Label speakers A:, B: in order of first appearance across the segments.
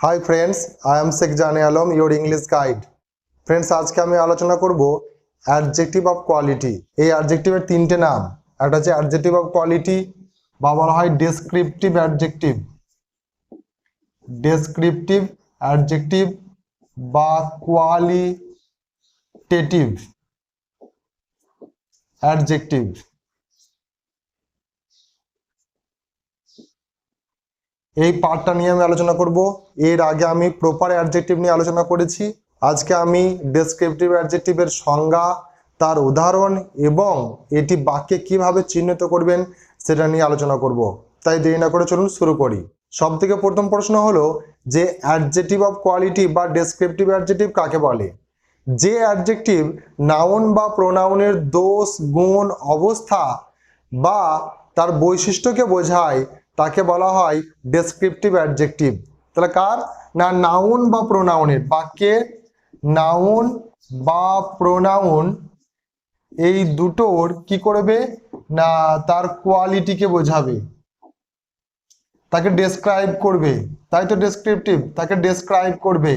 A: Hi friends I am Sheikh Jane Alam your English guide friends আজকে আমি আলোচনা করব অ্যাডজেক্টিভ অফ কোয়ালিটি এই অ্যাডজেক্টিভের তিনটে নাম। একটা হচ্ছে অ্যাডজেক্টিভ অফ কোয়ালিটি বা বলা হয় ডেসক্রিপটিভ অ্যাডজেক্টিভ ডেসক্রিপটিভ অ্যাডজেক্টিভ বা কোয়ালিটেটিভ অ্যাডজেক্টিভ এই পার্টটা নিয়ে আমি আলোচনা করব। এর আগে আমি প্রপার অ্যাডজেক্টিভ নিয়ে আলোচনা করেছি। আজকে আমি ডেসক্রিপটিভ অ্যাডজেক্টিভের সংজ্ঞা, তার উদাহরণ এবং এটি বাক্যে কীভাবে চিহ্নিত করবেন সেটা নিয়ে আলোচনা করব। তাই দেরি না করে চলুন শুরু করি। সব থেকে প্রথম প্রশ্ন হলো যে অ্যাডজেক্টিভ অফ কোয়ালিটি বা ডেসক্রিপটিভ অ্যাডজেক্টিভ কাকে বলে? যে অ্যাডজেক্টিভ নাউন বা প্রোনাউনের দোষ, গুণ, অবস্থা বা তার বৈশিষ্ট্যকে বোঝায় তাকে বলা হয় ডেসক্রিপটিভ অ্যাডজেক্টিভ তাহলে কার? না নাউন বা প্রোনাউনের বাক্যে নাউন বা প্রোনাউন এই দুটোর কি করবে? না, তার কোয়ালিটিকে বোঝাবে। তাকে ডেসক্রাইব করবে। তাই তো ডেসক্রিপটিভ তাকে ডেসক্রাইব করবে।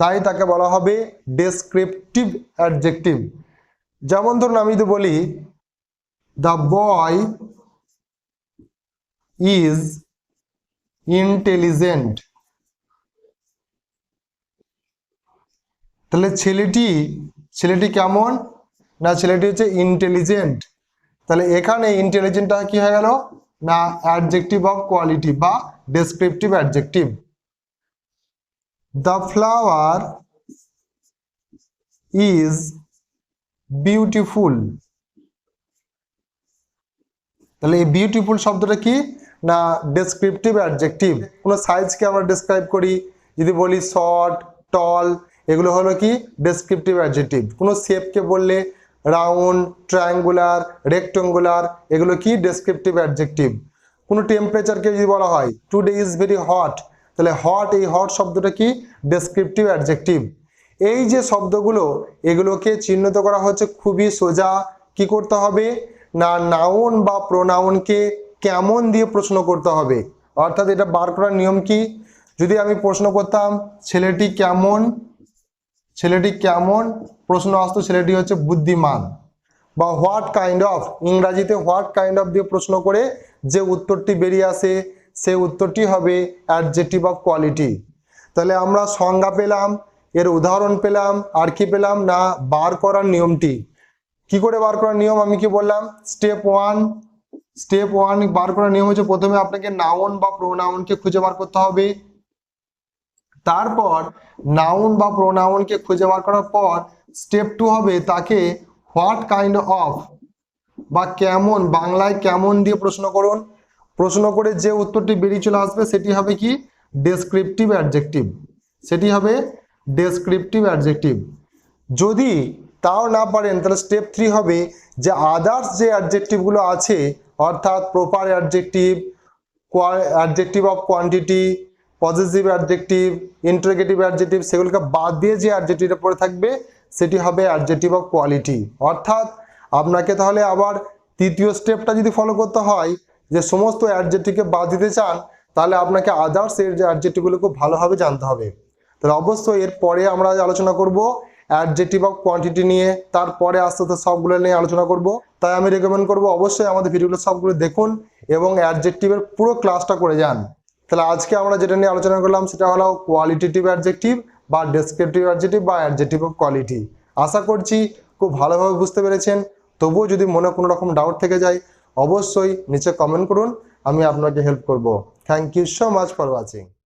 A: তাই তাকে বলা হবে ডেসক্রিপটিভ অ্যাডজেক্টিভ যেমন ধরুন আমি যদি বলি দ্য বয় ইজ ইন্টেলিজেন্ট তাহলে ছেলেটি ছেলেটি কেমন? না, ছেলেটি হচ্ছে ইন্টেলিজেন্ট তাহলে এখানে ইন্টেলিজেন্টটা কি হয়ে গেল? না অ্যাডজেক্টিভ অফ কোয়ালিটি বা descriptive adjective the flower is beautiful তাহলে এই বিউটিফুল শব্দটা কি? না ডেসক্রিপটিভ অ্যাডজেক্টিভ কোনো সাইজকে আমরা ডেসক্রাইব করি? যদি বলি শর্ট টল এগুলো হলো কি? ডেসক্রিপটিভ অ্যাডজেক্টিভ কোনো শেপকে বললে রাউন্ড ট্রায়াঙ্গুলার রেক্টেঙ্গুলার এগুলো কি? ডেসক্রিপটিভ অ্যাডজেক্টিভ কোনো টেম্পারেচারকে যদি বলা হয় টুডে ইজ ভেরি হট তাহলে হট এই হট শব্দটা কি? ডেসক্রিপটিভ অ্যাডজেক্টিভ এই যে শব্দগুলো, এগুলোকে চিহ্নিত করা হচ্ছে খুবই সোজা, কি করতে হবে? না নাউন বা প্রোনাউনকে কেমন দিয়ে প্রশ্ন করতে হবে? অর্থাৎ এটা বার করার নিয়ম কি? যদি আমি প্রশ্ন করতাম, ছেলেটি কেমন? ছেলেটি কেমন? প্রশ্ন আসতো ছেলেটি হচ্ছে বুদ্ধিমান। বা হোয়াট কাইন্ড অফ ইংরাজিতে হোয়াট কাইন্ড অফ দিয়ে প্রশ্ন করে যে উত্তরটি বেরিয়ে আসে, সে উত্তরটি হবে অ্যাডজেক্টিভ অফ কোয়ালিটি তাহলে আমরা সংজ্ঞা পেলাম, এর উদাহরণ পেলাম, আর কি পেলাম? না, বার করার নিয়মটি। কি করে বার করার নিয়ম? আমি কি বললাম? স্টেপ ওয়ান স্টেপ ওয়ান বার করার নিয়ম হচ্ছে প্রথমে আপনাকে নাউন বা প্রোনাউনকে খুঁজে বার করতে হবে। তারপর নাউন বা প্রোনাউনকে খুঁজে বার করার পর স্টেপ টু হবে তাকে হোয়াট কাইন্ড অফ বা কেমন, বাংলায় কেমন দিয়ে প্রশ্ন করুন। প্রশ্ন করে যে উত্তরটি বেরিয়ে চলে আসবে সেটি হবে কি? ডেসক্রিপটিভ অ্যাডজেক্টিভ সেটি হবে ডেসক্রিপটিভ অ্যাডজেক্টিভ যদি তাও না পারেন তাহলে স্টেপ থ্রি হবে যে আদার্স যে অ্যাডজেক্টিভগুলো আছে অর্থাৎ proper adjective adjective of quantity positive adjective interrogative adjective সেগুলোকে বাদ দিয়ে যে অ্যাডজেক্টিভটা পড়ে থাকবে, সেটি হবে অ্যাডজেক্টিভ অফ কোয়ালিটি অর্থাৎ আপনাকে তাহলে আবার তৃতীয় স্টেপটা যদি ফলো করতে হয়, যে সমস্ত অ্যাডজেক্টিভকে বাদ দিতে চান, তাহলে আপনাকে আদার্স এর যে অ্যাডজেক্টিভগুলো খুব ভালোভাবে জানতে হবে। তাহলে অবশ্যই এর পরে আমরা আলোচনা করব অ্যাডজেক্টিভ অফ কোয়ান্টিটি নিয়ে তারপরে আস্তে আস্তে সবগুলো নিয়ে আলোচনা করব। তাই আমি রেকমেন্ড করব অবশ্যই আমাদের ভিডিওগুলো সবগুলো দেখুন এবং অ্যাডজেক্টিভের পুরো ক্লাসটা করে যান। তাহলে আজকে আমরা যেটা নিয়ে আলোচনা করলাম সেটা হলো কোয়ালিটেটিভ অ্যাডজেক্টিভ বা ডেসক্রিপটিভ অ্যাডজেক্টিভ বা অ্যাডজেক্টিভ অফ কোয়ালিটি আশা করছি খুব ভালোভাবে বুঝতে পেরেছেন। তবুও যদি মনে কোনো রকম ডাউট থেকে যায়, অবশ্যই নিচে কমেন্ট করুন, আমি আপনাকে হেল্প করব। Thank you so much for watching